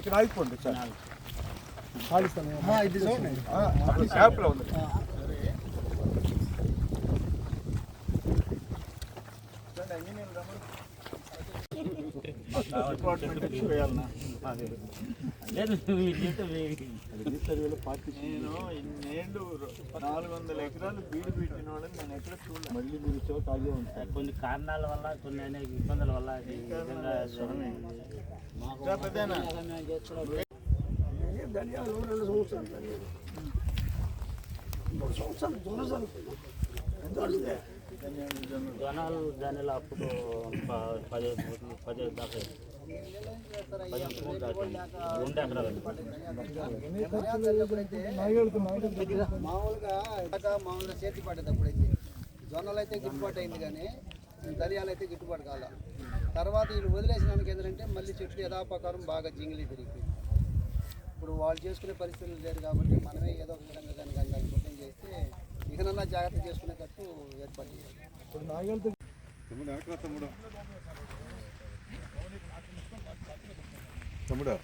ఇక్కడ ఆగిపోండి సార్. ఇది గ్యాప్లో ఉంది. నేను ఇన్నేళ్ళు నాలుగు వందల ఎకరాలు బీడు పెట్టిన వాళ్ళని నేను ఎక్కడ చూడలేదు. మళ్ళీ మీరు చోట కొన్ని కారణాల వల్ల కొన్ని అనేక ఇబ్బందుల వల్ల ధనియాలు రెండు సంవత్సరాలు మూడు సంవత్సరాలు ఎంత జనాలు జనాలు అప్పుడు పది పదిహేను దాకా మామూలుగా మామూలుగా చేతి పడేటప్పుడు అయితే జొన్నలు అయితే గిట్టుబాటు అయింది కానీ ధనియాలు అయితే గిట్టుబాటు కాల. తర్వాత వీళ్ళు వదిలేసినానికి ఏంటంటే మళ్ళీ చెట్లు యథాపకారం బాగా జింగిలి పెరిగిపోయింది ఇప్పుడు వాళ్ళు చేసుకునే పరిస్థితులు లేరు కాబట్టి మనమే ఏదో ఒక విధంగా కానీ కానీ దాన్ని చేస్తే ఇకనన్నా జాగ్రత్త చేసుకునేటట్టు ఏర్పాటు చేయాలి. తమ్ముడు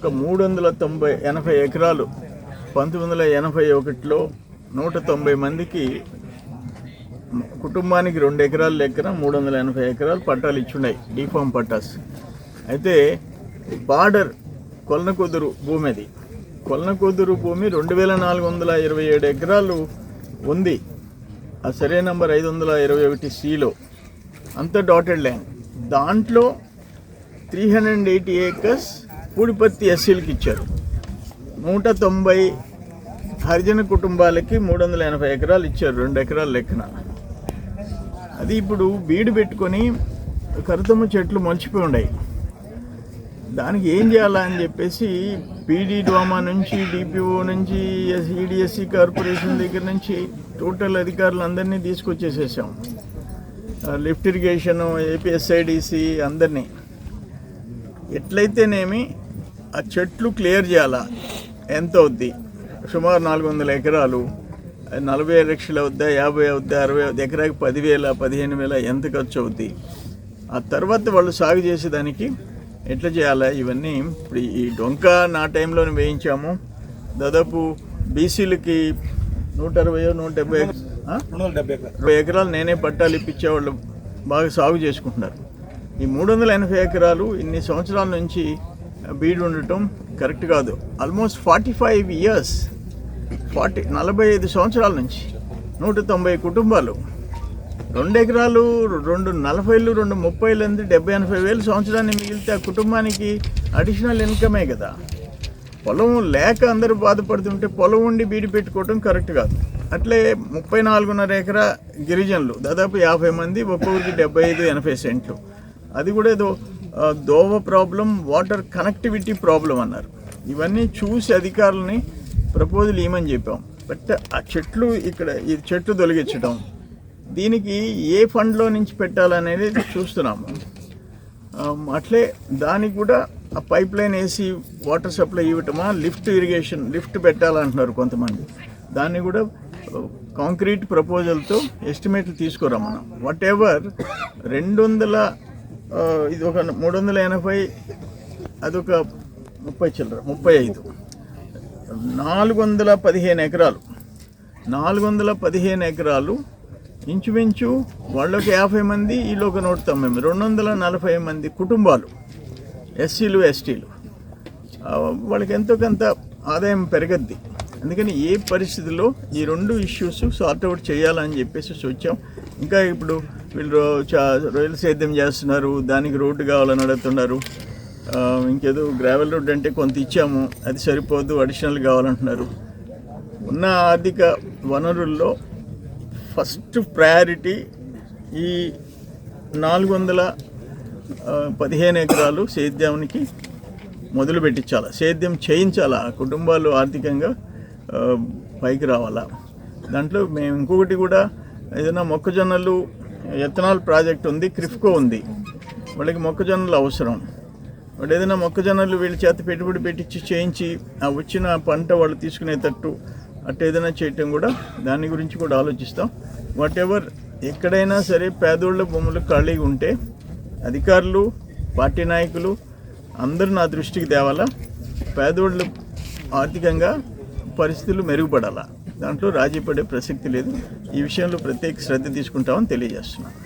ఒక మూడు వందల తొంభై ఎనభై ఎకరాలు పంతొమ్మిది వందల ఎనభై ఒకటిలో నూట తొంభై మందికి కుటుంబానికి రెండు ఎకరాల లెక్కన మూడు వందల ఎనభై ఎకరాలు పట్టాలు ఇచ్చున్నాయి డీఫామ్ పట్టాస్. అయితే బార్డర్ కొలనకుదురు భూమి అది కొలనకుదురు భూమి రెండు వేల నాలుగు వందల ఇరవై ఏడు ఎకరాలు ఉంది. ఆ సరే నంబర్ ఐదు వందల ఇరవై ఒకటి సిలో. అంత డాటెడ్ ల్యాండ్. దాంట్లో three hundred eighty acres Pudipatti ఎస్సీలకి ఇచ్చారు. నూట తొంభై హరిజన కుటుంబాలకి మూడు వందల ఎనభై ఎకరాలు ఇచ్చారు రెండు ఎకరాల లెక్కన. అది ఇప్పుడు బీడు పెట్టుకొని కరుతమ్మ చెట్లు మొలిచిపోయి ఉన్నాయి దానికి ఏం చేయాలా అని చెప్పేసి పీడీ డోమా నుంచి డిపిఓ నుంచి ఈడిఎస్సి కార్పొరేషన్ దగ్గర నుంచి టోటల్ అధికారులు అందరినీ తీసుకొచ్చేసేసాం లిఫ్ట్ ఇరిగేషను ఏపీఎస్ఐడిసి అందరినీ. ఎట్లయితేనేమి ఆ చెట్లు క్లియర్ చేయాలా? ఎంత అవుద్ది? సుమారు నాలుగు వందల ఎకరాలు. నలభై నలభై లక్షలు అవుద్దా యాభై అవుద్దా అరవై అవుద్ది ఎకరాకి పదివేల పదిహేను వేల ఎంత ఖర్చు అవుద్ది? ఆ తర్వాత వాళ్ళు సాగు చేసేదానికి ఎట్లా చేయాలా? ఇవన్నీ ఇప్పుడు ఈ డొంక నా టైంలోనే వేయించాము. దాదాపు బీసీలకి నూట అరవై నూట డెబ్బై డెబ్బై ఇరవై ఎకరాలు నేనే పట్టాలు ఇప్పించే వాళ్ళు బాగా సాగు చేసుకుంటున్నారు. ఈ మూడు వందల ఎనభై ఎకరాలు ఇన్ని సంవత్సరాల నుంచి బీడు ఉండటం కరెక్ట్ కాదు. Almost forty five years forty నలభై ఐదు సంవత్సరాల నుంచి నూట తొంభై కుటుంబాలు రెండు ఎకరాలు రెండు నలభైలు రెండు ముప్పైలు అంది డెబ్బై ఎనభై వేలు సంవత్సరాన్ని మిగిలితే ఆ కుటుంబానికి అడిషనల్ ఇన్కమే కదా. పొలం లేక అందరూ బాధపడుతుంటే పొలం ఉండి బీడి పెట్టుకోవటం కరెక్ట్ కాదు. అట్లే ముప్పై నాలుగున్నర ఎకరా గిరిజనులు దాదాపు యాభై మంది ఒక్కొక్కరికి డెబ్బై ఐదు ఎనభై సెంట్లు. అది కూడా ఏదో దోవ ప్రాబ్లం వాటర్ కనెక్టివిటీ ప్రాబ్లం అన్నారు. ఇవన్నీ చూసి అధికారులని ప్రపోజల్ ఇవ్వమని చెప్పాం? బట్ ఆ చెట్లు ఇక్కడ ఈ చెట్లు తొలగించడం దీనికి ఏ ఫండ్లో నుంచి పెట్టాలనేది చూస్తున్నాము. అట్లే దానికి కూడా ఆ పైప్ లైన్ వేసి వాటర్ సప్లై ఇవ్వటమా లిఫ్ట్ ఇరిగేషన్ లిఫ్ట్ పెట్టాలంటున్నారు కొంతమంది. దాన్ని కూడా కాంక్రీట్ ప్రపోజల్తో ఎస్టిమేట్లు తీసుకురమ్మన్నాం వాట్ ఎవర్ రెండు వందల ఇది ఒక మూడు వందల ఎనభై అదొక ముప్పై చిల్లర ముప్పై ఐదు. నాలుగు వందల పదిహేను ఎకరాలు. నాలుగు వందల పదిహేను ఎకరాలు ఇంచుమించు వాళ్ళకి యాభై మంది వీళ్ళొక నూట తొంభై మంది రెండు వందల నలభై మంది కుటుంబాలు ఎస్సీలు ఎస్టీలు. వాళ్ళకి ఎంతో కొంత ఆదాయం పెరగద్ది. అందుకని ఏ పరిస్థితిలో ఈ రెండు ఇష్యూస్ సార్ట్అవుట్ చేయాలని చెప్పేసి వచ్చాం ఇంకా ఇప్పుడు వీళ్ళు చా రొయ్యల సేద్యం చేస్తున్నారు దానికి రోడ్డు కావాలని అడుగుతున్నారు. ఇంకేదో గ్రావెల్ రోడ్డు అంటే కొంత ఇచ్చాము అది సరిపోదు అడిషనల్ కావాలంటున్నారు. ఉన్న ఆర్థిక వనరుల్లో ఫస్ట్ ప్రయారిటీ ఈ నాలుగు వందల పదిహేను ఎకరాలు సేద్యానికి మొదలు పెట్టించాలి సేద్యం చేయించాలా కుటుంబాలు ఆర్థికంగా పైకి రావాలా? దాంట్లో మేము ఇంకొకటి కూడా ఏదైనా మొక్కజొన్నలు ఎథనాల్ ప్రాజెక్ట్ ఉంది క్రిఫ్కో ఉంది. వాళ్ళకి మొక్కజొన్నలు అవసరం. వాళ్ళు ఏదైనా మొక్కజొన్నలు వీళ్ళ చేత పెట్టుబడి పెట్టించి చేయించి ఆ వచ్చిన పంట వాళ్ళు తీసుకునేటట్టు అట్ట ఏదైనా చేయటం కూడా దాని గురించి కూడా ఆలోచిస్తాం. వాట్ ఎవర్ ఎక్కడైనా సరే పేదోళ్ళ భూములు ఖాళీగా ఉంటే అధికారులు పార్టీ నాయకులు అందరూ నా దృష్టికి తేవాలా? పేదోళ్ళు ఆర్థికంగా పరిస్థితులు మెరుగుపడాలా? దాంట్లో రాజీ పడే ప్రసక్తి లేదు. ఈ విషయంలో ప్రత్యేక శ్రద్ధ తీసుకుంటామని తెలియజేస్తున్నాను.